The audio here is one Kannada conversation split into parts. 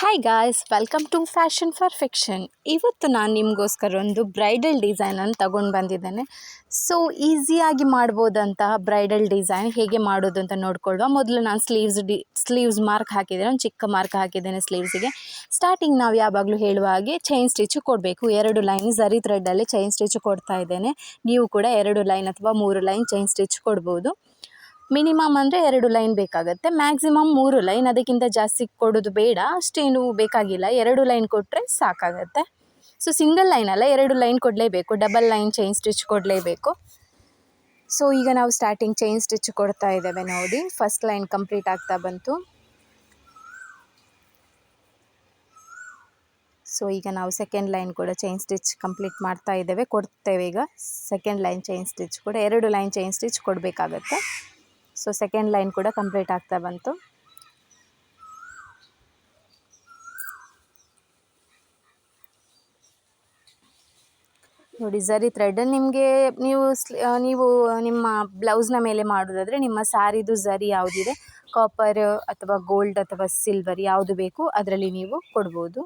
Hi guys welcome to fashion for ಇವತ್ತು ನಾನು ನಿಮಗೋಸ್ಕರ ಒಂದು ಬ್ರೈಡಲ್ ಡಿಸೈನನ್ನು ತಗೊಂಡು ಬಂದಿದ್ದೇನೆ. ಸೊ ಈಸಿಯಾಗಿ ಮಾಡ್ಬೋದಂತಹ ಬ್ರೈಡಲ್ ಡಿಸೈನ್ ಹೇಗೆ ಮಾಡೋದು ಅಂತ ನೋಡ್ಕೊಳ್ಳುವ. ಮೊದಲು ನಾನು ಸ್ಲೀವ್ಸ್ ಡಿ ಸ್ಲೀವ್ಸ್ ಮಾರ್ಕ್ ಹಾಕಿದ್ದೇನೆ, ಒಂದು ಚಿಕ್ಕ ಮಾರ್ಕ್ ಹಾಕಿದ್ದೇನೆ ಸ್ಲೀವ್ಸಿಗೆ ಸ್ಟಾರ್ಟಿಂಗ್ ನಾವು ಯಾವಾಗಲೂ ಹೇಳುವ ಹಾಗೆ ಚೈನ್ ಸ್ಟಿಚ್ ಕೊಡಬೇಕು. ಎರಡು ಲೈನ್ ಝರಿ ಥ್ರೆಡ್ಡಲ್ಲಿ ಚೈನ್ ಸ್ಟಿಚ್ ಕೊಡ್ತಾ ಇದ್ದೇನೆ. ನೀವು ಕೂಡ ಎರಡು ಲೈನ್ ಅಥವಾ ಮೂರು ಲೈನ್ ಚೈನ್ ಸ್ಟಿಚ್ ಕೊಡ್ಬೋದು. ಮಿನಿಮಮ್ ಅಂದರೆ ಎರಡು ಲೈನ್ ಬೇಕಾಗುತ್ತೆ. ಮ್ಯಾಕ್ಸಿಮಮ್ ಮೂರು ಲೈನ್, ಅದಕ್ಕಿಂತ ಜಾಸ್ತಿ ಕೊಡೋದು ಬೇಡ. ಅಷ್ಟೇನು ಬೇಕಾಗಿಲ್ಲ. ಎರಡು ಲೈನ್ ಕೊಟ್ಟರೆ ಸಾಕಾಗುತ್ತೆ. ಸೊ ಸಿಂಗಲ್ ಲೈನ್ ಅಲ್ಲ, ಎರಡು ಲೈನ್ ಕೊಡಲೇಬೇಕು. ಡಬಲ್ ಲೈನ್ ಚೈನ್ ಸ್ಟಿಚ್ ಕೊಡಲೇಬೇಕು. ಸೊ ಈಗ ನಾವು ಸ್ಟಾರ್ಟಿಂಗ್ ಚೈನ್ ಸ್ಟಿಚ್ ಕೊಡ್ತಾ ಇದ್ದೇವೆ ನೋಡಿ. ಫಸ್ಟ್ ಲೈನ್ ಕಂಪ್ಲೀಟ್ ಆಗ್ತಾ ಬಂತು. ಸೊ ಈಗ ನಾವು ಸೆಕೆಂಡ್ ಲೈನ್ ಕೂಡ ಚೈನ್ ಸ್ಟಿಚ್ ಕಂಪ್ಲೀಟ್ ಮಾಡ್ತಾ ಇದ್ದೇವೆ. ಕೊಡ್ತೇವೆ ಈಗ ಸೆಕೆಂಡ್ ಲೈನ್ ಚೈನ್ ಸ್ಟಿಚ್ ಕೂಡ. ಎರಡು ಲೈನ್ ಚೈನ್ ಸ್ಟಿಚ್ ಕೊಡಬೇಕಾಗತ್ತೆ. ಸೊ ಸೆಕೆಂಡ್ ಲೈನ್ ಕೂಡ ಕಂಪ್ಲೀಟ್ ಆಗ್ತಾ ಬಂತು. ನೋಡಿ, ಸರಿ ಥ್ರೆಡ್ ನಿಮಗೆ ನೀವು ನೀವು ನಿಮ್ಮ ಬ್ಲೌಸ್ನ ಮೇಲೆ ಮಾಡೋದಾದರೆ ನಿಮ್ಮ ಸ್ಯಾರಿದು ಝರಿ ಯಾವುದಿದೆ? ಕಾಪರ್ ಅಥವಾ ಗೋಲ್ಡ್ ಅಥವಾ ಸಿಲ್ವರ್ ಯಾವುದು ಬೇಕು ಅದರಲ್ಲಿ ನೀವು ಕೊಡ್ಬೋದು.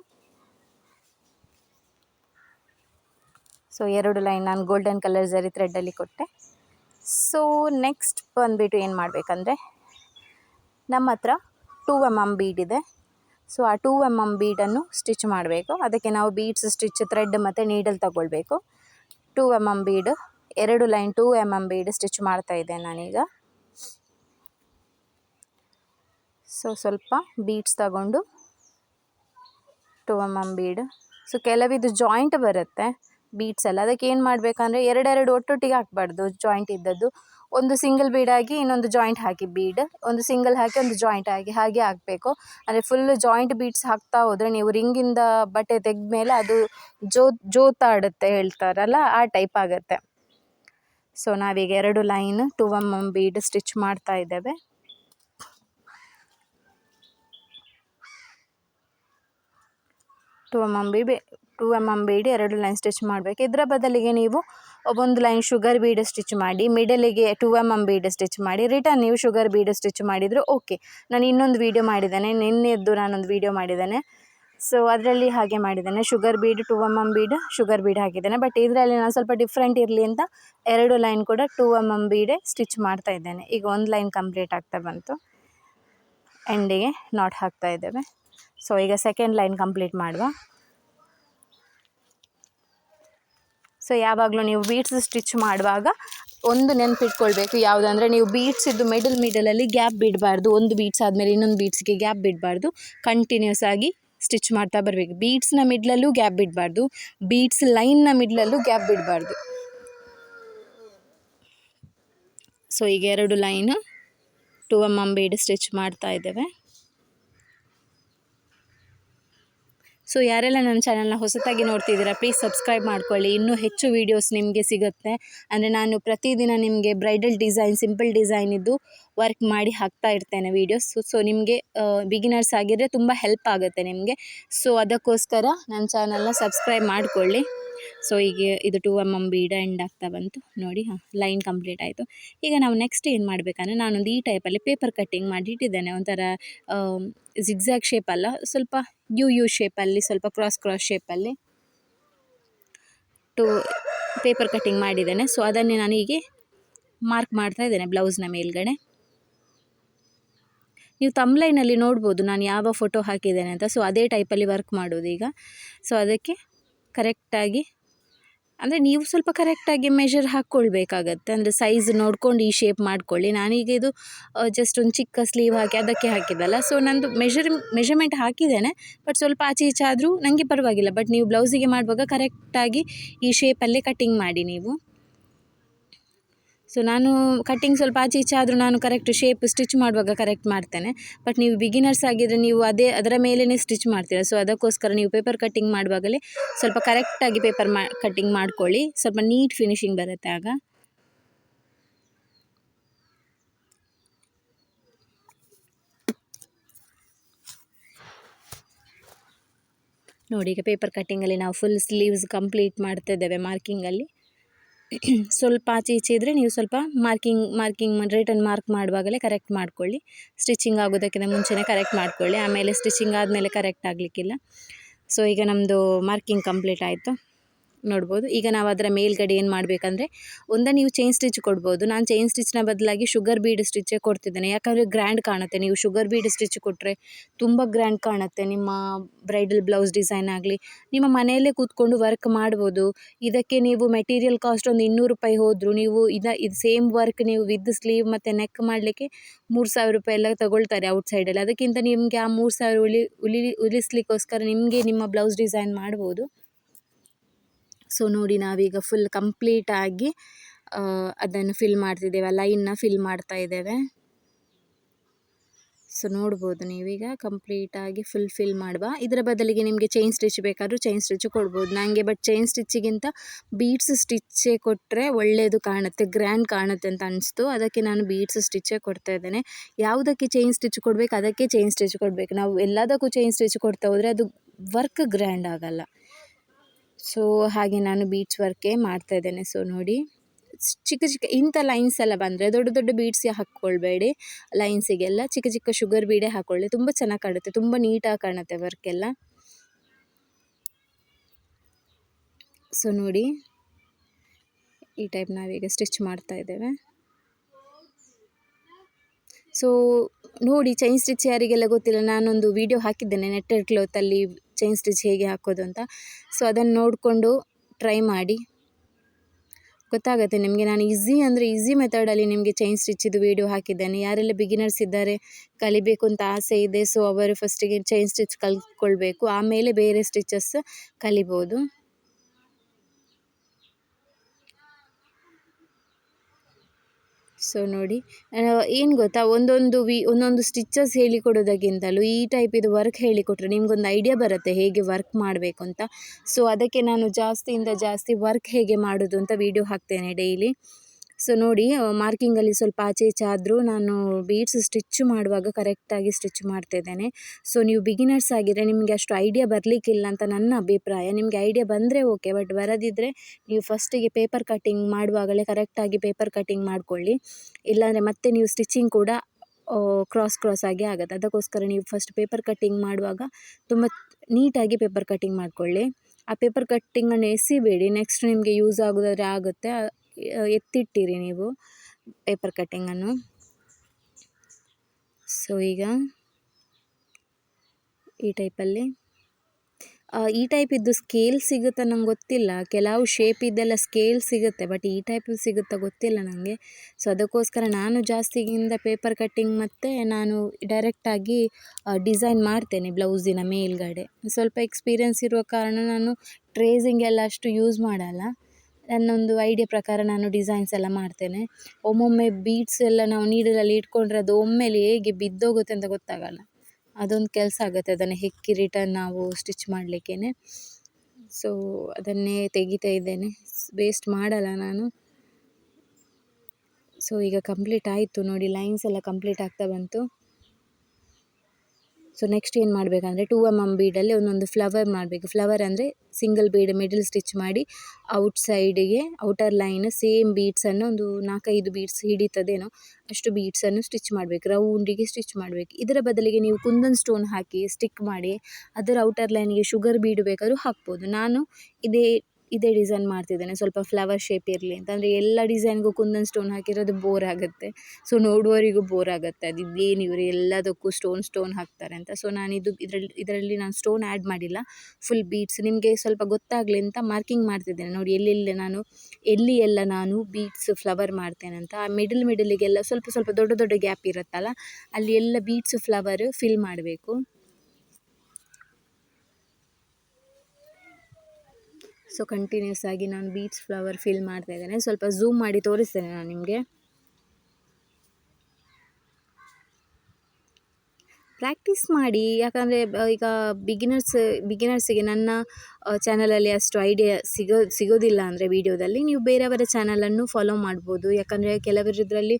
ಸೊ ಎರಡು ಲೈನ್ ನಾನು ಗೋಲ್ಡನ್ ಕಲರ್ ಝರಿ ಥ್ರೆಡ್ಡಲ್ಲಿ ಕೊಟ್ಟೆ. ಸೊ ನೆಕ್ಸ್ಟ್ ಬಂದುಬಿಟ್ಟು ಏನು ಮಾಡಬೇಕಂದ್ರೆ, ನಮ್ಮ ಹತ್ರ ಟೂ ಎಂ ಎಂ ಬೀಡ್ ಇದೆ. ಸೊ ಆ ಟೂ ಎಂ ಎಂ ಬೀಡನ್ನು ಸ್ಟಿಚ್ ಮಾಡಬೇಕು. ಅದಕ್ಕೆ ನಾವು ಬೀಡ್ಸ್ ಸ್ಟಿಚ್ ಥ್ರೆಡ್ ಮತ್ತು ನೀಡಲ್ ತಗೊಳ್ಬೇಕು. ಟೂ ಎಂ ಎಂ ಬೀಡ್ ಎರಡು line two M M bead stitch ಮಾಡ್ತಾ ಇದ್ದೆ ನಾನೀಗ. ಸೊ ಸ್ವಲ್ಪ ಬೀಡ್ಸ್ ತಗೊಂಡು two M M bead so ಕೆಲವಿದು joint ಬರುತ್ತೆ. ಬೀಡ್ಸ್ ಎಲ್ಲ. ಅದಕ್ಕೆ ಏನು ಮಾಡಬೇಕಂದ್ರೆ ಎರಡೆರಡು ಒಟ್ಟೊಟ್ಟಿಗೆ ಹಾಕಬಾರ್ದು ಜಾಯಿಂಟ್ ಇದ್ದದ್ದು. ಒಂದು ಸಿಂಗಲ್ ಬೀಡಾಗಿ ಇನ್ನೊಂದು ಜಾಯಿಂಟ್ ಹಾಕಿ ಬೀಡ್ ಒಂದು ಸಿಂಗಲ್ ಹಾಕಿ ಒಂದು ಜಾಯಿಂಟ್ ಹಾಕಿ ಹಾಗೆ ಹಾಕಬೇಕು. ಅಂದರೆ ಫುಲ್ ಜಾಯಿಂಟ್ ಬೀಡ್ಸ್ ಹಾಕ್ತಾ ಹೋದರೆ ನೀವು ರಿಂಗಿಂದ ಬಟ್ಟೆ ತೆಗೆದ್ಮೇಲೆ ಅದು ಜೋ, ಜೋತಾಡುತ್ತೆ ಹೇಳ್ತಾರಲ್ಲ, ಆ ಟೈಪ್ ಆಗುತ್ತೆ. ಸೊ ನಾವೀಗ ಎರಡು line two M M bead stitch ಮಾಡ್ತಾ ಇದ್ದೇವೆ. Two M B two M M bead, ಎರಡು ಲೈನ್ ಸ್ಟಿಚ್ ಮಾಡಬೇಕು. ಇದರ ಬದಲಿಗೆ ನೀವು ಒಂದು ಲೈನ್ ಶುಗರ್ ಬೀಡ್ ಸ್ಟಿಚ್ ಮಾಡಿ, ಮಿಡಲಿಗೆ two M M bead stitch ಮಾಡಿ, ರಿಟರ್ನ್ ನೀವು ಶುಗರ್ ಬೀಡ್ ಸ್ಟಿಚ್ ಮಾಡಿದರೆ ಓಕೆ. ನಾನು ಇನ್ನೊಂದು ವೀಡಿಯೋ ಮಾಡಿದ್ದೇನೆ, ನಿನ್ನೆದ್ದು ನಾನೊಂದು ವೀಡಿಯೋ ಮಾಡಿದ್ದೇನೆ. ಸೊ, ಅದರಲ್ಲಿ ಹಾಗೆ ಮಾಡಿದ್ದೇನೆ. Sugar bead, two M M bead, sugar bead ಹಾಕಿದ್ದೇನೆ. ಬಟ್ ಇದರಲ್ಲಿ ನಾನು ಸ್ವಲ್ಪ ಡಿಫ್ರೆಂಟ್ ಇರಲಿ ಅಂತ ಎರಡು ಲೈನ್ ಕೂಡ ಟು ಎಂ ಎಂ ಬೀಡೇ ಸ್ಟಿಚ್ ಮಾಡ್ತಾ ಇದ್ದೇನೆ. ಈಗ ಒಂದು ಲೈನ್ ಕಂಪ್ಲೀಟ್ ಆಗ್ತಾ ಬಂತು. ಎಂಡಿಗೆ ನಾಟ್ ಹಾಕ್ತಾ ಇದ್ದೇವೆ. ಸೊ, ಈಗ ಸೆಕೆಂಡ್ ಲೈನ್ ಕಂಪ್ಲೀಟ್ ಮಾಡುವ. ಸೊ ಯಾವಾಗಲೂ ನೀವು ಬೀಡ್ಸ್ ಸ್ಟಿಚ್ ಮಾಡುವಾಗ ಒಂದು ನೆನಪಿಟ್ಕೊಳ್ಬೇಕು. ಯಾವುದಂದರೆ ನೀವು ಬೀಡ್ಸ್ ಇದ್ದು ಮಿಡಲ್ ಮಿಡಲಲ್ಲಿ ಗ್ಯಾಪ್ ಬಿಡಬಾರ್ದು. ಒಂದು ಬೀಡ್ಸ್ ಆದಮೇಲೆ ಇನ್ನೊಂದು ಬೀಡ್ಸ್ಗೆ ಗ್ಯಾಪ್ ಬಿಡಬಾರ್ದು. ಕಂಟಿನ್ಯೂಸ್ ಆಗಿ ಸ್ಟಿಚ್ ಮಾಡ್ತಾ ಬರಬೇಕು. ಬೀಡ್ಸ್ನ ಮಿಡ್ಲಲ್ಲೂ ಗ್ಯಾಪ್ ಬಿಡಬಾರ್ದು. ಬೀಡ್ಸ್ ಲೈನ್ನ ಮಿಡ್ಲಲ್ಲೂ ಗ್ಯಾಪ್ ಬಿಡಬಾರ್ದು. ಸೊ ಈಗ ಎರಡು line two M M bead stitch ಮಾಡ್ತಾ ಇದ್ದೇವೆ. ಸೊ ಯಾರೆಲ್ಲ ನನ್ನ ಚಾನಲ್ನ ಹೊಸತಾಗಿ ನೋಡ್ತಿದ್ದೀರಾ ಪ್ಲೀಸ್ ಸಬ್ಸ್ಕ್ರೈಬ್ ಮಾಡ್ಕೊಳ್ಳಿ. ಇನ್ನೂ ಹೆಚ್ಚು ವೀಡಿಯೋಸ್ ನಿಮಗೆ ಸಿಗುತ್ತೆ. ಅಂದರೆ ನಾನು ಪ್ರತಿದಿನ ನಿಮಗೆ ಬ್ರೈಡಲ್ ಡಿಸೈನ್ ಸಿಂಪಲ್ ಡಿಸೈನ್ ಇದ್ದು ವರ್ಕ್ ಮಾಡಿ ಹಾಕ್ತಾ ಇರ್ತೇನೆ ವೀಡಿಯೋಸ್ ಸೊ ನಿಮಗೆ ಬಿಗಿನರ್ಸ್ ಆಗಿದ್ದರೆ ತುಂಬ ಹೆಲ್ಪ್ ಆಗುತ್ತೆ ನಿಮಗೆ. ಸೊ ಅದಕ್ಕೋಸ್ಕರ ನನ್ನ ಚಾನಲ್ನ ಸಬ್ಸ್ಕ್ರೈಬ್ ಮಾಡಿಕೊಳ್ಳಿ. ಸೊ ಈಗ ಇದು two M M bead end ಆಗ್ತಾ ಬಂತು. ನೋಡಿ, ಹಾಂ ಲೈನ್ ಕಂಪ್ಲೀಟ್ ಆಯಿತು. ಈಗ ನಾವು ನೆಕ್ಸ್ಟ್ ಏನು ಮಾಡಬೇಕಂದ್ರೆ ನಾನೊಂದು ಈ ಟೈಪಲ್ಲಿ ಪೇಪರ್ ಕಟ್ಟಿಂಗ್ ಮಾಡಿ ಇಟ್ಟಿದ್ದೇನೆ ಒಂಥರ ಜಿಗ್ಝ್ಯಾಗ್ ಶೇಪಲ್ಲ ಸ್ವಲ್ಪ ಯು ಯು ಶೇಪಲ್ಲಿ ಸ್ವಲ್ಪ ಕ್ರಾಸ್ ಕ್ರಾಸ್ ಶೇಪಲ್ಲಿ ಟು ಪೇಪರ್ ಕಟ್ಟಿಂಗ್ ಮಾಡಿದ್ದೇನೆ. ಸೊ ಅದನ್ನೇ ನಾನು ಹೀಗೆ ಮಾರ್ಕ್ ಮಾಡ್ತಾ ಇದ್ದೇನೆ ಬ್ಲೌಸ್ನ ಮೇಲ್ಗಡೆ. ನೀವು ತಮ್ಲೈನಲ್ಲಿ ನೋಡ್ಬೋದು, ನಾನು ಯಾವ ಫೋಟೋ ಹಾಕಿದ್ದೇನೆ ಅಂತ. ಸೊ ಅದೇ ಟೈಪಲ್ಲಿ ವರ್ಕ್ ಮಾಡೋದು ಈಗ. ಸೊ ಅದಕ್ಕೆ ಕರೆಕ್ಟಾಗಿ ಅಂದರೆ ನೀವು ಸ್ವಲ್ಪ ಕರೆಕ್ಟಾಗಿ ಮೆಷರ್ ಹಾಕ್ಕೊಳ್ಬೇಕಾಗತ್ತೆ ಅಂದರೆ ಸೈಜ್ ನೋಡ್ಕೊಂಡು ಈ ಶೇಪ್ ಮಾಡ್ಕೊಳ್ಳಿ. ನಾನೀಗ ಇದು ಜಸ್ಟ್ ಒಂದು ಚಿಕ್ಕ ಸ್ಲೀವ್ ಹಾಕಿ ಅದಕ್ಕೆ ಹಾಕಿದ್ದಲ್ಲ. ಸೊ ನಂದು ಮೆಷರ್ ಮೆಷರ್ಮೆಂಟ್ ಹಾಕಿದ್ದೇನೆ. ಬಟ್ ಸ್ವಲ್ಪ ಆಚೆ ಈಚೆ ಆದರೂ ನನಗೆ ಪರವಾಗಿಲ್ಲ. ಬಟ್ ನೀವು ಬ್ಲೌಸಿಗೆ ಮಾಡುವಾಗ ಕರೆಕ್ಟಾಗಿ ಈ ಶೇಪಲ್ಲೇ ಕಟ್ಟಿಂಗ್ ಮಾಡಿ ನೀವು. ಸೊ ನಾನು ಕಟ್ಟಿಂಗ್ ಸ್ವಲ್ಪ ಆಚೆ ಈಚೆ ಆದರೂ ನಾನು ಕರೆಕ್ಟ್ ಶೇಪ್ ಸ್ಟಿಚ್ ಮಾಡುವಾಗ ಕರೆಕ್ಟ್ ಮಾಡ್ತೇನೆ. ಬಟ್ ನೀವು ಬಿಗಿನರ್ಸ್ ಆಗಿದ್ದರೆ ನೀವು ಅದೇ, ಅದರ ಮೇಲೇ ಸ್ಟಿಚ್ ಮಾಡ್ತೀರಾ. ಸೊ ಅದಕ್ಕೋಸ್ಕರ ನೀವು ಪೇಪರ್ ಕಟ್ಟಿಂಗ್ ಮಾಡುವಾಗಲೇ ಸ್ವಲ್ಪ ಕರೆಕ್ಟಾಗಿ ಪೇಪರ್ ಮಾ ಕಟ್ಟಿಂಗ್ ಮಾಡ್ಕೊಳ್ಳಿ. ಸ್ವಲ್ಪ ನೀಟ್ ಫಿನಿಶಿಂಗ್ ಬರುತ್ತೆ ಆಗ. ನೋಡಿ, ಈಗ ಪೇಪರ್ ಕಟ್ಟಿಂಗಲ್ಲಿ ನಾವು ಫುಲ್ ಸ್ಲೀವ್ಸ್ ಕಂಪ್ಲೀಟ್ ಮಾಡ್ತಾ ಇದ್ದೇವೆ ಮಾರ್ಕಿಂಗಲ್ಲಿ ಸ್ವಲ್ಪ ಆಚೆ ಈಚೆ ಇದ್ದರೆ ನೀವು ಸ್ವಲ್ಪ ಮಾರ್ಕಿಂಗ್ ಮಾರ್ಕಿಂಗ್ ರಿಟರ್ನ್ ಮಾರ್ಕ್ ಮಾಡುವಾಗಲೇ ಕರೆಕ್ಟ್ ಮಾಡ್ಕೊಳ್ಳಿ. ಸ್ಟಿಚಿಂಗ್ ಆಗೋದಕ್ಕಿಂತ ಮುಂಚೆನೇ ಕರೆಕ್ಟ್ ಮಾಡ್ಕೊಳ್ಳಿ. ಆಮೇಲೆ ಸ್ಟಿಚಿಂಗ್ ಆದಮೇಲೆ ಕರೆಕ್ಟ್ ಆಗಲಿಕ್ಕಿಲ್ಲ. ಸೊ ಈಗ ನಮ್ಮದು ಮಾರ್ಕಿಂಗ್ ಕಂಪ್ಲೀಟ್ ಆಯಿತು. ನೋಡ್ಬೋದು. ಈಗ ನಾವು ಅದರ ಮೇಲ್ಗಡೆ ಏನು ಮಾಡಬೇಕಂದ್ರೆ, ಒಂದ ನೀವು ಚೈನ್ ಸ್ಟಿಚ್ ಕೊಡ್ಬೋದು. ನಾನು ಚೈನ್ ಸ್ಟಿಚ್ನ ಬದಲಾಗಿ ಶುಗರ್ ಬೀಡ್ ಸ್ಟಿಚ್ಚೇ ಕೊಡ್ತಿದ್ದೇನೆ. ಯಾಕಂದರೆ ಗ್ರ್ಯಾಂಡ್ ಕಾಣುತ್ತೆ. ನೀವು ಶುಗರ್ ಬೀಡ್ ಸ್ಟಿಚ್ ಕೊಟ್ಟರೆ ತುಂಬ ಗ್ರ್ಯಾಂಡ್ ಕಾಣುತ್ತೆ. ನಿಮ್ಮ ಬ್ರೈಡಲ್ ಬ್ಲೌಸ್ ಡಿಸೈನ್ ಆಗಲಿ, ನಿಮ್ಮ ಮನೆಯಲ್ಲೇ ಕೂತ್ಕೊಂಡು ವರ್ಕ್ ಮಾಡ್ಬೋದು. ಇದಕ್ಕೆ ನೀವು ಮೆಟೀರಿಯಲ್ ಕಾಸ್ಟ್ ಒಂದು ಇನ್ನೂರು ರೂಪಾಯಿ ಹೋದರೂ, ನೀವು ಇದ, ಇದು ಸೇಮ್ ವರ್ಕ್ ನೀವು ವಿದ್ ಸ್ಲೀವ್ ಮತ್ತು ನೆಕ್ ಮಾಡಲಿಕ್ಕೆ ಮೂರು ಸಾವಿರ ರೂಪಾಯಿ ಎಲ್ಲ ತಗೊಳ್ತಾರೆ ಔಟ್ಸೈಡಲ್ಲಿ ಅದಕ್ಕಿಂತ ನಿಮಗೆ ಆ ಮೂರು ಸಾವಿರ ಉಳಿ ಉಳಿ, ಉಳಿಸ್ಲಿಕ್ಕೋಸ್ಕರ ನಿಮಗೆ ನಿಮ್ಮ ಬ್ಲೌಸ್ ಡಿಸೈನ್ ಮಾಡ್ಬೋದು. ಸೊ ನೋಡಿ ನಾವೀಗ ಫುಲ್ ಕಂಪ್ಲೀಟಾಗಿ ಅದನ್ನು ಫಿಲ್ ಮಾಡ್ತಿದ್ದೇವೆ. ಲೈನ್ನ ಫಿಲ್ ಮಾಡ್ತಾ ಇದ್ದೇವೆ. ಸೊ ನೋಡ್ಬೋದು ನೀವೀಗ ಕಂಪ್ಲೀಟಾಗಿ ಫುಲ್ ಫಿಲ್ ಮಾಡುವ. ಇದರ ಬದಲಿಗೆ ನಿಮಗೆ ಚೈನ್ ಸ್ಟಿಚ್ ಬೇಕಾದರೂ ಚೈನ್ ಸ್ಟಿಚ್ ಕೊಡ್ಬೋದು. ನನಗೆ ಬಟ್ ಚೈನ್ ಸ್ಟಿಚ್ಚಿಗಿಂತ ಬೀಡ್ಸ್ ಸ್ಟಿಚ್ಚೇ ಕೊಟ್ಟರೆ ಒಳ್ಳೆಯದು ಕಾಣುತ್ತೆ ಗ್ರ್ಯಾಂಡ್ ಕಾಣುತ್ತೆ ಅಂತ ಅನಿಸ್ತು. ಅದಕ್ಕೆ ನಾನು ಬೀಡ್ಸ್ ಸ್ಟಿಚ್ಚೇ ಕೊಡ್ತಾ ಇದ್ದೇನೆ. ಯಾವುದಕ್ಕೆ ಚೈನ್ ಸ್ಟಿಚ್ ಕೊಡಬೇಕು, ಅದಕ್ಕೆ ಚೈನ್ ಸ್ಟಿಚ್ ಕೊಡಬೇಕು. ನಾವು ಎಲ್ಲದಕ್ಕೂ ಚೈನ್ ಸ್ಟಿಚ್ ಕೊಡ್ತಾ ಹೋದರೆ ಅದು ವರ್ಕ್ ಗ್ರ್ಯಾಂಡ್ ಆಗೋಲ್ಲ. ಸೊ ಹಾಗೆ ನಾನು ಬೀಟ್ಸ್ ವರ್ಕೇ ಮಾಡ್ತಾ ಇದ್ದೇನೆ. ಸೊ ನೋಡಿ, ಚಿಕ್ಕ ಚಿಕ್ಕ ಇಂಥ ಲೈನ್ಸ್ ಎಲ್ಲ ಬಂದರೆ ದೊಡ್ಡ ದೊಡ್ಡ ಬೀಡ್ಸ್ಗೆ ಹಾಕ್ಕೊಳ್ಬೇಡಿ. ಲೈನ್ಸಿಗೆಲ್ಲ ಚಿಕ್ಕ ಚಿಕ್ಕ ಶುಗರ್ ಬೀಡೆ ಹಾಕ್ಕೊಳ್ಳಿ ತುಂಬ ಚೆನ್ನಾಗಿ ಕಾಣುತ್ತೆ. ತುಂಬ ನೀಟಾಗಿ ಕಾಣುತ್ತೆ ವರ್ಕೆಲ್ಲ ಸೊ ನೋಡಿ, ಈ ಟೈಪ್ ನಾವೀಗ ಸ್ಟಿಚ್ ಮಾಡ್ತಾ ಇದ್ದೇವೆ. ಸೊ ನೋಡಿ ಚೈನ್ ಸ್ಟಿಚ್ ಯಾರಿಗೆಲ್ಲ ಗೊತ್ತಿಲ್ಲ, ನಾನೊಂದು ವೀಡಿಯೋ ಹಾಕಿದ್ದೇನೆ ನೆಟ್ಟೆಡ್ ಕ್ಲೋತಲ್ಲಿ ಚೈನ್ ಸ್ಟಿಚ್ ಹೇಗೆ ಹಾಕೋದು ಅಂತ. ಸೊ ಅದನ್ನು ನೋಡಿಕೊಂಡು ಟ್ರೈ ಮಾಡಿ. ಗೊತ್ತಾಗುತ್ತೆ ನಿಮಗೆ. ನಾನು ಈಸಿ ಅಂದರೆ ಈಸಿ ಮೆಥಡಲ್ಲಿ ನಿಮಗೆ ಚೈನ್ ಸ್ಟಿಚ್ಚಿದು ವೀಡಿಯೋ ಹಾಕಿದ್ದೇನೆ. ಯಾರೆಲ್ಲ ಬಿಗಿನರ್ಸ್ ಇದ್ದಾರೆ, ಕಲಿಬೇಕು ಅಂತ ಆಸೆ ಇದೆ ಸೊ ಅವರು ಫಸ್ಟಿಗೆ ಚೈನ್ ಸ್ಟಿಚ್ ಕಲ್ತ್ಕೊಳ್ಬೇಕು. ಆಮೇಲೆ ಬೇರೆ ಸ್ಟಿಚಸ್ ಕಲಿಬೋದು. ಸೊ ನೋಡಿ ಏನು ಗೊತ್ತಾ? ಒಂದೊಂದು ವಿ, ಒಂದೊಂದು ಸ್ಟಿಚಸ್ ಹೇಳಿಕೊಡೋದಕ್ಕಿಂತಲೂ ಈ ಟೈಪ್ ಇದು ವರ್ಕ್ ಹೇಳಿಕೊಟ್ರೆ ನಿಮಗೊಂದು ಐಡಿಯಾ ಬರುತ್ತೆ ಹೇಗೆ ವರ್ಕ್ ಮಾಡಬೇಕು ಅಂತ. ಸೊ ಅದಕ್ಕೆ ನಾನು ಜಾಸ್ತಿಯಿಂದ ಜಾಸ್ತಿ ವರ್ಕ್ ಹೇಗೆ ಮಾಡೋದು ಅಂತ ವೀಡಿಯೋ ಹಾಕ್ತೇನೆ ಡೈಲಿ ಸೊ ನೋಡಿ ಮಾರ್ಕಿಂಗಲ್ಲಿ ಸ್ವಲ್ಪ ಆಚೆ ಈಚೆ ಆದರೂ ನಾನು ಬೀಡ್ಸ್ ಸ್ಟಿಚ್ ಮಾಡುವಾಗ ಕರೆಕ್ಟಾಗಿ ಸ್ಟಿಚ್ ಮಾಡ್ತಿದ್ದೇನೆ ಸೊ ನೀವು ಬಿಗಿನರ್ಸ್ ಆಗಿದ್ದರೆ ನಿಮಗೆ ಅಷ್ಟು ಐಡಿಯಾ ಬರಲಿಕ್ಕಿಲ್ಲ ಅಂತ ನನ್ನ ಅಭಿಪ್ರಾಯ. ನಿಮಗೆ ಐಡಿಯಾ ಬಂದರೆ ಓಕೆ ಬಟ್ ಬರದಿದ್ದರೆ ನೀವು ಫಸ್ಟಿಗೆ ಪೇಪರ್ ಕಟ್ಟಿಂಗ್ ಮಾಡುವಾಗಲೇ ಕರೆಕ್ಟಾಗಿ ಪೇಪರ್ ಕಟ್ಟಿಂಗ್ ಮಾಡಿಕೊಳ್ಳಿ. ಇಲ್ಲಾಂದರೆ ಮತ್ತೆ ನೀವು ಸ್ಟಿಚಿಂಗ್ ಕೂಡ ಕ್ರಾಸ್ ಕ್ರಾಸ್ ಆಗಿ ಆಗುತ್ತೆ. ಅದಕ್ಕೋಸ್ಕರ ನೀವು ಫಸ್ಟ್ ಪೇಪರ್ ಕಟ್ಟಿಂಗ್ ಮಾಡುವಾಗ ತುಂಬ ನೀಟಾಗಿ ಪೇಪರ್ ಕಟ್ಟಿಂಗ್ ಮಾಡಿಕೊಳ್ಳಿ. ಆ ಪೇಪರ್ ಕಟ್ಟಿಂಗನ್ನು ಎಸಿಬೇಡಿ. ನೆಕ್ಸ್ಟ್ ನಿಮಗೆ ಯೂಸ್ ಆಗೋದಾದ್ರೆ ಆಗುತ್ತೆ. ಎತ್ತಿಟ್ಟಿರಿ ನೀವು ಪೇಪರ್ ಕಟ್ಟಿಂಗನ್ನು ಸೊ ಈಗ ಈ ಟೈಪಲ್ಲಿ ಈ ಟೈಪ್ ಇದ್ದು ಸ್ಕೇಲ್ ಸಿಗುತ್ತಾ ನಂಗೆ ಗೊತ್ತಿಲ್ಲ. ಕೆಲವು ಶೇಪ್ ಇದ್ದೆಲ್ಲ ಸ್ಕೇಲ್ ಸಿಗುತ್ತೆ ಬಟ್ ಈ ಟೈಪ್ ಸಿಗುತ್ತಾ ಗೊತ್ತಿಲ್ಲ ನನಗೆ ಸೊ ಅದಕ್ಕೋಸ್ಕರ ನಾನು ಜಾಸ್ತಿಗಿಂತ ಪೇಪರ್ ಕಟ್ಟಿಂಗ್ ಮತ್ತು ನಾನು ಡೈರೆಕ್ಟಾಗಿ ಡಿಸೈನ್ ಮಾಡ್ತೇನೆ ಬ್ಲೌಸಿನ ಮೇಲ್ಗಡೆ. ಸ್ವಲ್ಪ ಎಕ್ಸ್ಪೀರಿಯನ್ಸ್ ಇರುವ ಕಾರಣ ನಾನು ಟ್ರೇಸಿಂಗ್ ಎಲ್ಲ ಅಷ್ಟು ಯೂಸ್ ಮಾಡಲ್ಲ. ನನ್ನೊಂದು ಐಡಿಯಾ ಪ್ರಕಾರ ನಾನು ಡಿಸೈನ್ಸ್ ಎಲ್ಲ ಮಾಡ್ತೇನೆ. ಒಮ್ಮೊಮ್ಮೆ ಬೀಡ್ಸ್ ಎಲ್ಲ ನಾವು ನೀಡಲಲ್ಲಿ ಇಟ್ಕೊಂಡ್ರೆ ಅದು ಒಮ್ಮೆಲೆ ಹೇಗೆ ಬಿದ್ದೋಗುತ್ತೆ ಅಂತ ಗೊತ್ತಾಗಲ್ಲ. ಅದೊಂದು ಕೆಲಸ ಆಗುತ್ತೆ, ಅದನ್ನು ಹೆಕ್ಕಿ ರಿಟರ್ನ್ ನಾವು ಸ್ಟಿಚ್ ಮಾಡಲಿಕ್ಕೇ ಸೊ ಅದನ್ನೇ ತೆಗಿತಾ ಇದ್ದೇನೆ. ವೇಸ್ಟ್ ಮಾಡಲ್ಲ ನಾನು. ಸೊ ಈಗ ಕಂಪ್ಲೀಟ್ ಆಯಿತು ನೋಡಿ ಲೈನ್ಸ್ ಎಲ್ಲ ಕಂಪ್ಲೀಟ್ ಆಗ್ತಾ ಬಂತು. ಸೊ ನೆಕ್ಸ್ಟ್ ಏನು ಮಾಡಬೇಕಂದ್ರೆ ಟೂ ಎಂ ಎಂ ಬೀಡಲ್ಲಿ ಒಂದೊಂದು ಫ್ಲವರ್ ಮಾಡಬೇಕು. ಫ್ಲವರ್ ಅಂದರೆ ಸಿಂಗಲ್ ಬೀಡ್ ಮಿಡಲ್ ಸ್ಟಿಚ್ ಮಾಡಿ ಔಟ್ ಸೈಡಿಗೆ ಔಟರ್ ಲೈನ್ ಸೇಮ್ ಬೀಡ್ಸನ್ನು ಒಂದು ನಾಲ್ಕೈದು ಬೀಡ್ಸ್ ಹಿಡಿತದೇನೋ ಅಷ್ಟು ಬೀಡ್ಸನ್ನು ಸ್ಟಿಚ್ ಮಾಡಬೇಕು. ರೌಂಡಿಗೆ ಸ್ಟಿಚ್ ಮಾಡಬೇಕು. ಇದರ ಬದಲಿಗೆ ನೀವು ಕುಂದನ್ ಸ್ಟೋನ್ ಹಾಕಿ ಸ್ಟಿಕ್ ಮಾಡಿ ಅದರ ಔಟರ್ ಲೈನಿಗೆ ಶುಗರ್ ಬೀಡ್ ಬೇಕಾದರೂ ಹಾಕ್ಬೋದು. ನಾನು ಇದೇ ಇದೇ ಡಿಸೈನ್ ಮಾಡ್ತಿದ್ದೇನೆ. ಸ್ವಲ್ಪ ಫ್ಲವರ್ ಶೇಪ್ ಇರಲಿ ಅಂತ. ಅಂದರೆ ಎಲ್ಲ ಡಿಸೈನ್ಗೂ ಕುಂದನ್ ಸ್ಟೋನ್ ಹಾಕಿರೋದು ಬೋರ್ ಆಗುತ್ತೆ. ಸೊ ನೋಡುವವರಿಗೂ ಬೋರ್ ಆಗುತ್ತೆ. ಅದು ಇದೇನು ಇವರು ಎಲ್ಲದಕ್ಕೂ ಸ್ಟೋನ್ ಸ್ಟೋನ್ ಹಾಕ್ತಾರೆ ಅಂತ. ಸೊ ನಾನು ಇದು ಇದರಲ್ಲಿ ಇದರಲ್ಲಿ ನಾನು ಸ್ಟೋನ್ ಆ್ಯಡ್ ಮಾಡಿಲ್ಲ. ಫುಲ್ ಬೀಟ್ಸ್ ನಿಮಗೆ ಸ್ವಲ್ಪ ಗೊತ್ತಾಗಲಿ ಅಂತ ಮಾರ್ಕಿಂಗ್ ಮಾಡ್ತಿದ್ದೇನೆ. ನೋಡಿ ಎಲ್ಲೆಲ್ಲಿ ನಾನು, ಎಲ್ಲಿ ಎಲ್ಲ ನಾನು ಬೀಟ್ಸ್ ಫ್ಲವರ್ ಮಾಡ್ತೇನೆ ಅಂತ. ಆ ಮಿಡಲ್ ಮಿಡಲಿಗೆಲ್ಲ ಸ್ವಲ್ಪ ಸ್ವಲ್ಪ ದೊಡ್ಡ ದೊಡ್ಡ ಗ್ಯಾಪ್ ಇರುತ್ತಲ್ಲ, ಅಲ್ಲಿ ಎಲ್ಲ ಬೀಟ್ಸ್ ಫ್ಲವರ್ ಫಿಲ್ ಮಾಡಬೇಕು. ಸೊ ಕಂಟಿನ್ಯೂಸ್ ಆಗಿ ನಾನು ಬೀಟ್ಸ್ ಫ್ಲವರ್ ಫಿಲ್ ಮಾಡ್ತಾ ಇದ್ದೇನೆ. ಸ್ವಲ್ಪ ಝೂಮ್ ಮಾಡಿ ತೋರಿಸ್ತೇನೆ ನಾನು ನಿಮಗೆ. ಪ್ರಾಕ್ಟೀಸ್ ಮಾಡಿ. ಯಾಕಂದರೆ ಈಗ ಬಿಗಿನರ್ಸ್ ಬಿಗಿನರ್ಸಿಗೆ ನನ್ನ ಚಾನಲಲ್ಲಿ ಅಷ್ಟು ಐಡಿಯಾ ಸಿಗೋ, ಸಿಗೋದಿಲ್ಲ ಅಂದರೆ ವೀಡಿಯೋದಲ್ಲಿ ನೀವು ಬೇರೆಯವರ ಚಾನಲನ್ನು ಫಾಲೋ ಮಾಡ್ಬೋದು. ಯಾಕಂದರೆ ಕೆಲವರು ಇದರಲ್ಲಿ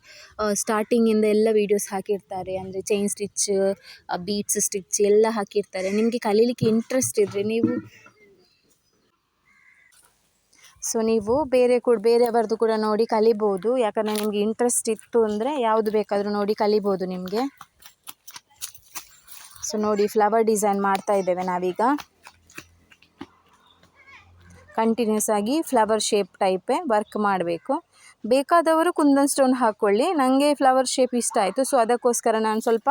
ಸ್ಟಾರ್ಟಿಂಗಿಂದ ಎಲ್ಲ ವೀಡಿಯೋಸ್ ಹಾಕಿರ್ತಾರೆ. ಅಂದರೆ ಚೈನ್ ಸ್ಟಿಚ್ ಬೀಟ್ಸ್ ಸ್ಟಿಚ್ ಎಲ್ಲ ಹಾಕಿರ್ತಾರೆ. ನಿಮಗೆ ಕಲೀಲಿಕ್ಕೆ ಇಂಟ್ರೆಸ್ಟ್ ಇದ್ದರೆ ನೀವು ಸೊ ನೀವು ಬೇರೆ ಕೂಡ, ಬೇರೆಯವ್ರದ್ದು ಕೂಡ ನೋಡಿ ಕಲಿಬೋದು. ಯಾಕಂದರೆ ನಿಮಗೆ ಇಂಟ್ರೆಸ್ಟ್ ಇತ್ತು ಅಂದರೆ ಯಾವುದು ಬೇಕಾದರೂ ನೋಡಿ ಕಲಿಬೋದು ನಿಮಗೆ. ಸೊ ನೋಡಿ ಫ್ಲವರ್ ಡಿಸೈನ್ ಮಾಡ್ತಾ ಇದ್ದೇವೆ ನಾವೀಗ. ಕಂಟಿನ್ಯೂಸ್ ಆಗಿ ಫ್ಲವರ್ ಶೇಪ್ ಟೈಪೇ ವರ್ಕ್ ಮಾಡಬೇಕು. ಬೇಕಾದವರು ಕುಂದನ್ ಸ್ಟೋನ್ ಹಾಕ್ಕೊಳ್ಳಿ ನನಗೆ ಫ್ಲವರ್ ಶೇಪ್ ಇಷ್ಟ ಆಯಿತು. ಸೊ ಅದಕ್ಕೋಸ್ಕರ ನಾನು ಸ್ವಲ್ಪ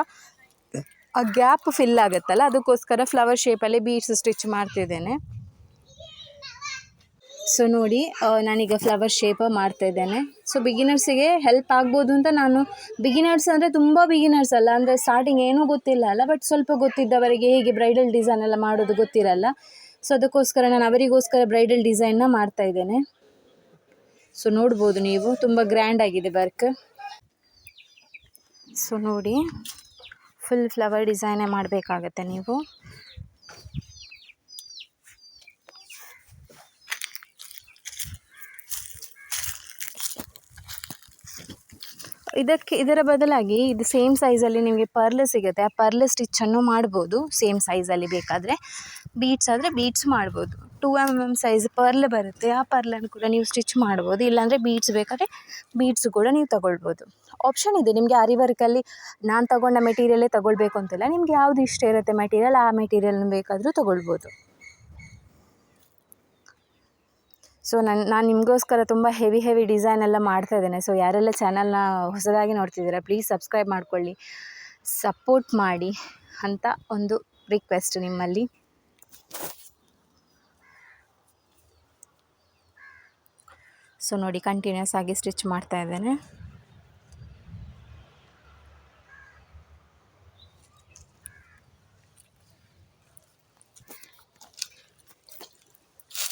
ಆ ಗ್ಯಾಪ್ ಫಿಲ್ ಆಗುತ್ತಲ್ಲ, ಅದಕ್ಕೋಸ್ಕರ ಫ್ಲವರ್ ಶೇಪಲ್ಲಿ ಬೀಡ್ಸ್ ಸ್ಟಿಚ್ ಮಾಡ್ತಿದ್ದೇನೆ. ಸೊ ನೋಡಿ ನಾನೀಗ ಫ್ಲವರ್ ಶೇಪ ಮಾಡ್ತಾ ಇದ್ದೇನೆ. ಸೊ ಬಿಗಿನರ್ಸಿಗೆ ಹೆಲ್ಪ್ ಆಗ್ಬೋದು ಅಂತ ನಾನು ಬಿಗಿನರ್ಸ್ ಅಂದರೆ ತುಂಬ ಬಿಗಿನರ್ಸ್ ಅಲ್ಲ, ಅಂದರೆ ಸ್ಟಾರ್ಟಿಂಗ್ ಏನೂ ಗೊತ್ತಿಲ್ಲ ಅಲ್ಲ ಬಟ್ ಸ್ವಲ್ಪ ಗೊತ್ತಿದ್ದವರಿಗೆ ಹೇಗೆ ಬ್ರೈಡಲ್ ಡಿಸೈನ್ ಎಲ್ಲ ಮಾಡೋದು ಗೊತ್ತಿರಲ್ಲ. ಸೊ ಅದಕ್ಕೋಸ್ಕರ ನಾನು ಅವರಿಗೋಸ್ಕರ ಬ್ರೈಡಲ್ ಡಿಸೈನ್ನ ಮಾಡ್ತಾ ಇದ್ದೇನೆ. ಸೊ ನೋಡ್ಬೋದು ನೀವು, ತುಂಬ ಗ್ರ್ಯಾಂಡ್ ಆಗಿದೆ ವರ್ಕ್ ಸೊ ನೋಡಿ ಫುಲ್ ಫ್ಲವರ್ ಡಿಸೈನೇ ಮಾಡಬೇಕಾಗತ್ತೆ ನೀವು. ಇದಕ್ಕೆ, ಇದರ ಬದಲಾಗಿ ಇದು ಸೇಮ್ ಸೈಜಲ್ಲಿ ನಿಮಗೆ ಪರ್ಲ್ ಸಿಗುತ್ತೆ. ಆ ಪರ್ಲ್ ಸ್ಟಿಚ್ಚನ್ನು ಮಾಡ್ಬೋದು. ಸೇಮ್ ಸೈಜಲ್ಲಿ ಬೇಕಾದರೆ ಬೀಟ್ಸ್ ಆದರೆ ಬೀಟ್ಸ್ ಮಾಡ್ಬೋದು. Two M M size pearl ಬರುತ್ತೆ. ಆ ಪರ್ಲನ್ನು ಕೂಡ ನೀವು ಸ್ಟಿಚ್ ಮಾಡ್ಬೋದು. ಇಲ್ಲಾಂದರೆ ಬೀಟ್ಸ್ ಬೇಕಾದರೆ ಬೀಟ್ಸ್ ಕೂಡ ನೀವು ತಗೊಳ್ಬೋದು. ಆಪ್ಷನ್ ಇದೆ. ನಿಮಗೆ ಆರಿ ವರ್ಕಲ್ಲಿ ನಾನು ತಗೊಂಡ ಮೆಟೀರಿಯಲೇ ತಗೊಳ್ಬೇಕು ಅಂತಿಲ್ಲ ನಿಮ್ಗೆ ಯಾವುದು ಇಷ್ಟ ಇರುತ್ತೆ ಮೆಟೀರಿಯಲ್ ಆ ಮೆಟೀರಿಯಲ್ನ ಬೇಕಾದರೂ ತಗೊಳ್ಬೋದು. ಸೊ ನನ್ನ ನಾನು ನಿಮಗೋಸ್ಕರ ತುಂಬ ಹೆವಿ ಹೆವಿ ಡಿಸೈನ್ ಎಲ್ಲ ಮಾಡ್ತಾ ಇದ್ದೇನೆ. ಸೊ ಯಾರೆಲ್ಲ ಚಾನಲ್ನ ಹೊಸದಾಗಿ ನೋಡ್ತಿದ್ದೀರಾ ಪ್ಲೀಸ್ ಸಬ್ಸ್ಕ್ರೈಬ್ ಮಾಡ್ಕೊಳ್ಳಿ. ಸಪೋರ್ಟ್ ಮಾಡಿ ಅಂತ ಒಂದು ರಿಕ್ವೆಸ್ಟ್ ನಿಮ್ಮಲ್ಲಿ. ಸೊ ನೋಡಿ ಕಂಟಿನ್ಯೂಸ್ ಆಗಿ ಸ್ಟಿಚ್ ಮಾಡ್ತಾ ಇದ್ದೇನೆ.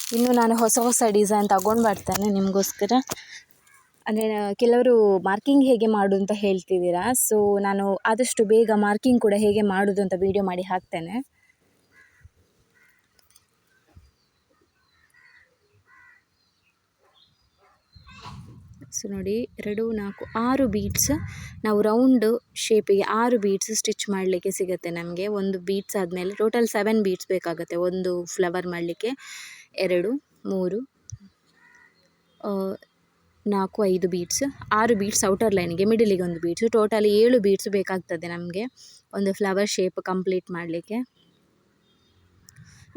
ಇನ್ನು ನಾನು ಹೊಸ ಹೊಸ ಡಿಸೈನ್ ತಗೊಂಡು ಬರ್ತೇನೆ ನಿಮಗೋಸ್ಕರ. ಅಂದರೆ, ಕೆಲವರು ಮಾರ್ಕಿಂಗ್ ಹೇಗೆ ಮಾಡು ಅಂತ ಹೇಳ್ತಿದ್ದೀರಾ? ಸೊ ನಾನು ಆದಷ್ಟು ಬೇಗ ಮಾರ್ಕಿಂಗ್ ಕೂಡ ಹೇಗೆ ಮಾಡೋದು ಅಂತ ವೀಡಿಯೋ ಮಾಡಿ ಹಾಕ್ತೇನೆ. ಸೊ ನೋಡಿ ಎರಡು, ನಾಲ್ಕು, ಆರು ಬೀಡ್ಸ್ ನಾವು ರೌಂಡ್ ಶೇಪಿಗೆ ಆರು ಬೀಡ್ಸ್ ಸ್ಟಿಚ್ ಮಾಡಲಿಕ್ಕೆ ಸಿಗುತ್ತೆ ನಮಗೆ. ಒಂದು ಬೀಡ್ಸ್ ಆದಮೇಲೆ ಟೋಟಲ್ ಸೆವೆನ್ ಬೀಡ್ಸ್ ಬೇಕಾಗುತ್ತೆ ಒಂದು ಫ್ಲವರ್ ಮಾಡಲಿಕ್ಕೆ. ಎರಡು, ಮೂರು ನಾಲ್ಕು, ಐದು ಬೀಡ್ಸ್ ಆರು ಬೀಡ್ಸ್ ಔಟರ್ ಲೈನಿಗೆ ಮಿಡಲಿಗೆ ಒಂದು ಬೀಡ್ಸು ಟೋಟಲ್ ಏಳು ಬೀಡ್ಸ್ ಬೇಕಾಗ್ತದೆ ನಮಗೆ. ಒಂದು ಫ್ಲವರ್ ಶೇಪ್ ಕಂಪ್ಲೀಟ್ ಮಾಡಲಿಕ್ಕೆ.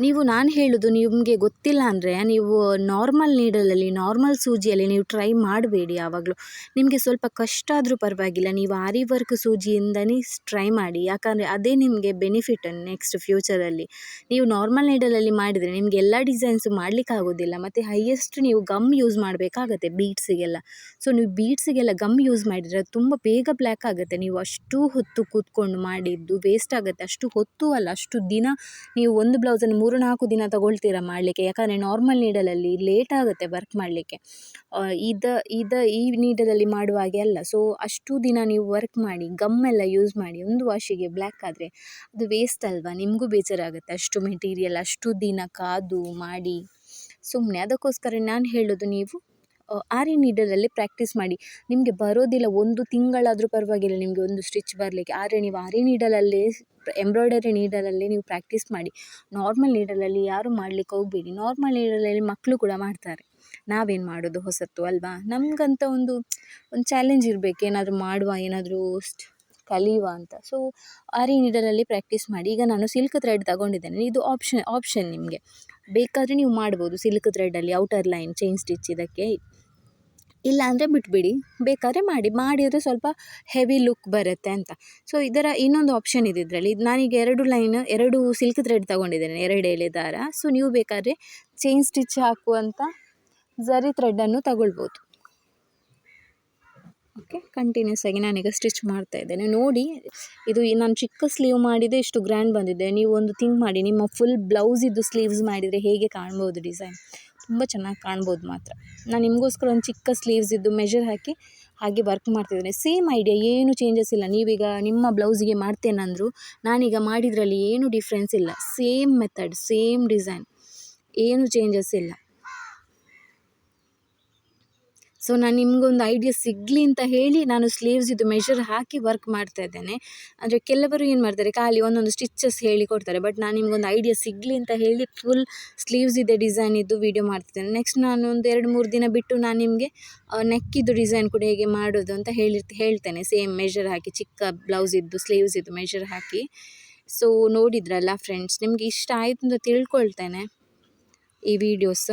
ನೀವು ನಾನು ಹೇಳೋದು ನಿಮಗೆ ಗೊತ್ತಿಲ್ಲ ಅಂದರೆ ನೀವು ನಾರ್ಮಲ್ ನೀಡಲಲ್ಲಿ ನಾರ್ಮಲ್ ಸೂಜಿಯಲ್ಲಿ ನೀವು ಟ್ರೈ ಮಾಡಬೇಡಿ ಯಾವಾಗಲೂ ನಿಮಗೆ ಸ್ವಲ್ಪ ಕಷ್ಟ ಆದರೂ ಪರವಾಗಿಲ್ಲ, ನೀವು ಆರಿ ವರ್ಕ್ ಸೂಜಿಯಿಂದನೇ ಟ್ರೈ ಮಾಡಿ. ಯಾಕಂದರೆ ಅದೇ ನಿಮಗೆ ಬೆನಿಫಿಟ್ ನೆಕ್ಸ್ಟ್ ಫ್ಯೂಚರಲ್ಲಿ ನೀವು ನಾರ್ಮಲ್ ನೀಡಲಲ್ಲಿ ಮಾಡಿದರೆ ನಿಮಗೆ ಎಲ್ಲ ಡಿಸೈನ್ಸು ಮಾಡಲಿಕ್ಕೆ ಆಗೋದಿಲ್ಲ, ಮತ್ತು ಹೈಯೆಸ್ಟ್ ನೀವು ಗಮ್ ಯೂಸ್ ಮಾಡಬೇಕಾಗತ್ತೆ ಬೀಡ್ಸಿಗೆಲ್ಲ ಸೊ ನೀವು ಬೀಟ್ಸಿಗೆಲ್ಲ ಗಮ್ ಯೂಸ್ ಮಾಡಿದರೆ ಅದು ತುಂಬ ಬೇಗ ಬ್ಲ್ಯಾಕ್ ಆಗುತ್ತೆ. ನೀವು ಅಷ್ಟು ಹೊತ್ತು ಕೂತ್ಕೊಂಡು ಮಾಡಿದ್ದು ವೇಸ್ಟ್ ಆಗುತ್ತೆ. ಅಷ್ಟು ಹೊತ್ತು ಅಲ್ಲ, ಅಷ್ಟು ದಿನ ನೀವು ಒಂದು ಬ್ಲೌಸನ್ನು ಮೂರು ನಾಲ್ಕು ದಿನ ತಗೊಳ್ತೀರಾ ಮಾಡಲಿಕ್ಕೆ? ಯಾಕಂದರೆ ನಾರ್ಮಲ್ ನೀಡಲಲ್ಲಿ ಲೇಟ್ ಆಗುತ್ತೆ ವರ್ಕ್ ಮಾಡಲಿಕ್ಕೆ. ಇದ ಇದ ಈ ನೀಡಲಲ್ಲಿ ಮಾಡುವ ಹಾಗೆ ಅಲ್ಲ. ಸೊ ಅಷ್ಟು ದಿನ ನೀವು ವರ್ಕ್ ಮಾಡಿ ಗಮ್ಮೆಲ್ಲ ಯೂಸ್ ಮಾಡಿ, ಒಂದು ವಾಶಿಗೆ ಬ್ಲ್ಯಾಕ್ ಆದರೆ ಅದು ವೇಸ್ಟ್ ಅಲ್ವಾ? ನಿಮಗೂ ಬೇಜಾರಾಗುತ್ತೆ ಅಷ್ಟು ಮೆಟೀರಿಯಲ್ ಅಷ್ಟು ದಿನ ಕಾದು ಮಾಡಿ. ಸುಮ್ಮನೆ ಅದಕ್ಕೋಸ್ಕರ ನಾನು ಹೇಳೋದು ನೀವು ಆರಿ ನೀಡಲಲ್ಲಿ ಪ್ರಾಕ್ಟೀಸ್ ಮಾಡಿ. ನಿಮಗೆ ಬರೋದಿಲ್ಲ ಒಂದು ತಿಂಗಳಾದರೂ ಪರವಾಗಿಲ್ಲ ನಿಮಗೆ ಒಂದು ಸ್ಟಿಚ್ ಬರಲಿಕ್ಕೆ. ಆದರೆ ನೀವು ಆರಿ ನೀಡಲಲ್ಲಿ ಎಂಬ್ರಾಯ್ಡರಿ ನೀಡಲಲ್ಲಿ ನೀವು ಪ್ರಾಕ್ಟೀಸ್ ಮಾಡಿ. ನಾರ್ಮಲ್ ನೀಡಲಲ್ಲಿ ಯಾರು ಮಾಡ್ಲಿಕ್ಕೆ ಹೋಗಬೇಡಿ. ನಾರ್ಮಲ್ ನೀಡಲಲ್ಲಿ ಮಕ್ಕಳು ಕೂಡ ಮಾಡ್ತಾರೆ. ನಾವೇನು ಮಾಡೋದು? ಹೊಸತು ಅಲ್ವಾ? ನಮಗಂತ ಒಂದು ಒಂದು ಚಾಲೆಂಜ್ ಇರಬೇಕು. ಏನಾದರೂ ಮಾಡುವ, ಏನಾದರೂ ಕಲಿಯುವ ಅಂತ. ಸೊ ಆರಿ ನೀಡಲಲ್ಲಿ ಪ್ರಾಕ್ಟೀಸ್ ಮಾಡಿ. ಈಗ ನಾನು ಸಿಲ್ಕ್ ಥ್ರೆಡ್ ತಗೊಂಡಿದ್ದೇನೆ. ಇದು ಆಪ್ಷನ್ ಆಪ್ಷನ್ ನಿಮಗೆ. ಬೇಕಾದರೆ ನೀವು ಮಾಡ್ಬೋದು. ಸಿಲ್ಕ್ ಥ್ರೆಡಲ್ಲಿ ಔಟರ್ ಲೈನ್ ಚೈನ್ ಸ್ಟಿಚ್ ಇದಕ್ಕೆ. ಇಲ್ಲ ಅಂದರೆ ಬಿಟ್ಬಿಡಿ. ಬೇಕಾದ್ರೆ ಮಾಡಿ. ಮಾಡಿದರೆ ಸ್ವಲ್ಪ ಹೆವಿ ಲುಕ್ ಬರುತ್ತೆ ಅಂತ. ಸೊ ಇದರ ಇನ್ನೊಂದು ಆಪ್ಷನ್ ಇದೆ ಇದರಲ್ಲಿ. ಇದು ನಾನೀಗ ಎರಡು ಲೈನ್ ಎರಡು ಸಿಲ್ಕ್ ಥ್ರೆಡ್ ತಗೊಂಡಿದ್ದೇನೆ, ಎರಡು ಎಳೆ ದಾರ. ಸೊ ನೀವು ಬೇಕಾದರೆ ಚೈನ್ ಸ್ಟಿಚ್ ಹಾಕುವಂಥ ಝರಿ ಥ್ರೆಡನ್ನು ತಗೊಳ್ಬೋದು. ಓಕೆ ಕಂಟಿನ್ಯೂಸ್ ಆಗಿ ನಾನೀಗ ಸ್ಟಿಚ್ ಮಾಡ್ತಾ ಇದ್ದೇನೆ. ನೋಡಿ, ಇದು ನಾನು ಚಿಕ್ಕ ಸ್ಲೀವ್ ಮಾಡಿದೆ ಇಷ್ಟು ಗ್ರ್ಯಾಂಡ್ ಬಂದಿದೆ. ನೀವು ಒಂದು ಥಿಂಕ್ ಮಾಡಿ. ನಿಮ್ಮ ಫುಲ್ ಬ್ಲೌಸಿದ್ದು ಸ್ಲೀವ್ಸ್ ಮಾಡಿದರೆ ಹೇಗೆ ಕಾಣ್ಬೋದು ಡಿಸೈನ್ ತುಂಬ ಚೆನ್ನಾಗಿ ಕಾಣ್ಬೋದು ಮಾತ್ರ. ನಾನು ನಿಮಗೋಸ್ಕರ ಒಂದು ಚಿಕ್ಕ ಸ್ಲೀವ್ಸ್ ಇದ್ದು ಮೆಷರ್ ಹಾಕಿ ಹಾಗೆ ವರ್ಕ್ ಮಾಡ್ತಿದ್ದೇನೆ. ಸೇಮ್ ಐಡಿಯಾ ಏನು ಚೇಂಜಸ್ ಇಲ್ಲ. ನೀವೀಗ ನಿಮ್ಮ ಬ್ಲೌಸಿಗೆ ಮಾಡ್ತೇನಂದರೂ, ನಾನೀಗ ಮಾಡಿದ್ರಲ್ಲಿ ಏನು ಡಿಫ್ರೆನ್ಸ್ ಇಲ್ಲ. ಸೇಮ್ ಮೆಥಡ್ ಸೇಮ್ ಡಿಸೈನ್ ಏನು ಚೇಂಜಸ್ ಇಲ್ಲ. ಸೊ ನಾನು ನಿಮಗೊಂದು ಐಡಿಯಾ ಸಿಗಲಿ ಅಂತ ಹೇಳಿ ನಾನು ಸ್ಲೀವ್ಸಿದ್ದು ಮೆಷರ್ ಹಾಕಿ ವರ್ಕ್ ಮಾಡ್ತಾ ಇದ್ದೇನೆ. ಅಂದರೆ ಕೆಲವರು ಏನು ಮಾಡ್ತಾರೆ, ಖಾಲಿ ಒಂದೊಂದು ಸ್ಟಿಚಸ್ ಹೇಳಿ ಕೊಡ್ತಾರೆ ಬಟ್ ನಾನು ನಿಮಗೊಂದು ಐಡಿಯಾ ಸಿಗಲಿ ಅಂತ ಹೇಳಿ ಫುಲ್ ಸ್ಲೀವ್ಸ್ ಇದೆ ಡಿಸೈನ್ ಇದ್ದು ವೀಡಿಯೋ ಮಾಡ್ತಿದ್ದೇನೆ ನೆಕ್ಸ್ಟ್ ನಾನು ಒಂದು ಎರಡು ಮೂರು ದಿನ ಬಿಟ್ಟು ನಾನು ನಿಮಗೆ ನೆಕ್ಕಿದ್ದು ಡಿಸೈನ್ ಕೂಡ ಹೇಗೆ ಮಾಡೋದು ಅಂತ ಹೇಳಿ, ಹೇಳ್ತೇನೆ. ಸೇಮ್ ಮೆಷರ್ ಹಾಕಿ, ಚಿಕ್ಕ ಬ್ಲೌಸ್ ಇದ್ದು ಸ್ಲೀವ್ಸ್ ಇದ್ದು ಮೆಷರ್ ಹಾಕಿ. ಸೊ ನೋಡಿದ್ರಲ್ಲ ಫ್ರೆಂಡ್ಸ್ ನಿಮಗೆ ಇಷ್ಟ ಆಯಿತು ಅಂತ ತಿಳ್ಕೊಳ್ತೇನೆ ಈ ವಿಡಿಯೋಸ್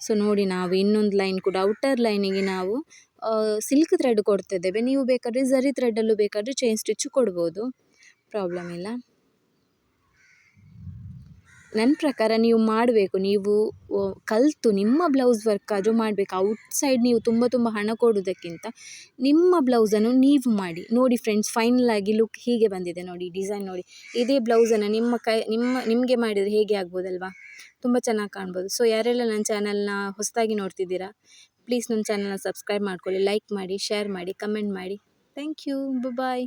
ಸೊ ನೋಡಿ ನಾವು ಇನ್ನೊಂದು ಲೈನ್ ಕೂಡ ಔಟರ್ ಲೈನಿಗೆ ನಾವು ಸಿಲ್ಕ್ ಥ್ರೆಡ್ ಕೊಡ್ತಿದ್ದೇವೆ. ನೀವು ಬೇಕಾದರೆ ಝರಿ ಥ್ರೆಡಲ್ಲೂ ಬೇಕಾದರೆ ಚೈನ್ ಸ್ಟಿಚ್ ಕೊಡ್ಬೋದು. ಪ್ರಾಬ್ಲಮ್ ಇಲ್ಲ. ನನ್ನ ಪ್ರಕಾರ ನೀವು ಮಾಡಬೇಕು, ನೀವು ಕಲಿತು, ನಿಮ್ಮ ಬ್ಲೌಸ್ ವರ್ಕ್ ಆದರೂ ಮಾಡಬೇಕು. ಔಟ್ಸೈಡ್ ನೀವು ತುಂಬ ತುಂಬ ಹಣ ಕೊಡುವುದಕ್ಕಿಂತ ನಿಮ್ಮ ಬ್ಲೌಸನ್ನು ನೀವು ಮಾಡಿ. ನೋಡಿ ಫ್ರೆಂಡ್ಸ್ ಫೈನಲ್ ಆಗಿ ಲುಕ್ ಹೀಗೆ ಬಂದಿದೆ ನೋಡಿ ಡಿಸೈನ್ ನೋಡಿ. ಇದೇ ಬ್ಲೌಸನ್ನು ನಿಮ್ಮ ಕೈ, ನಿಮ್ಮ, ನಿಮಗೆ ಮಾಡಿದರೆ ಹೇಗೆ ಆಗ್ಬೋದಲ್ವಾ? ತುಂಬ ಚೆನ್ನಾಗಿ ಕಾಣ್ಬೋದು. ಸೊ ಯಾರೆಲ್ಲ ನನ್ನ ಚಾನಲ್ನ ಹೊಸದಾಗಿ ನೋಡ್ತಿದ್ದೀರಾ ಪ್ಲೀಸ್ ನನ್ನ ಚಾನಲ್ನ ಸಬ್ಸ್ಕ್ರೈಬ್ ಮಾಡ್ಕೊಳ್ಳಿ ಲೈಕ್ ಮಾಡಿ ಶೇರ್ ಮಾಡಿ ಕಮೆಂಟ್ ಮಾಡಿ. Thank you bye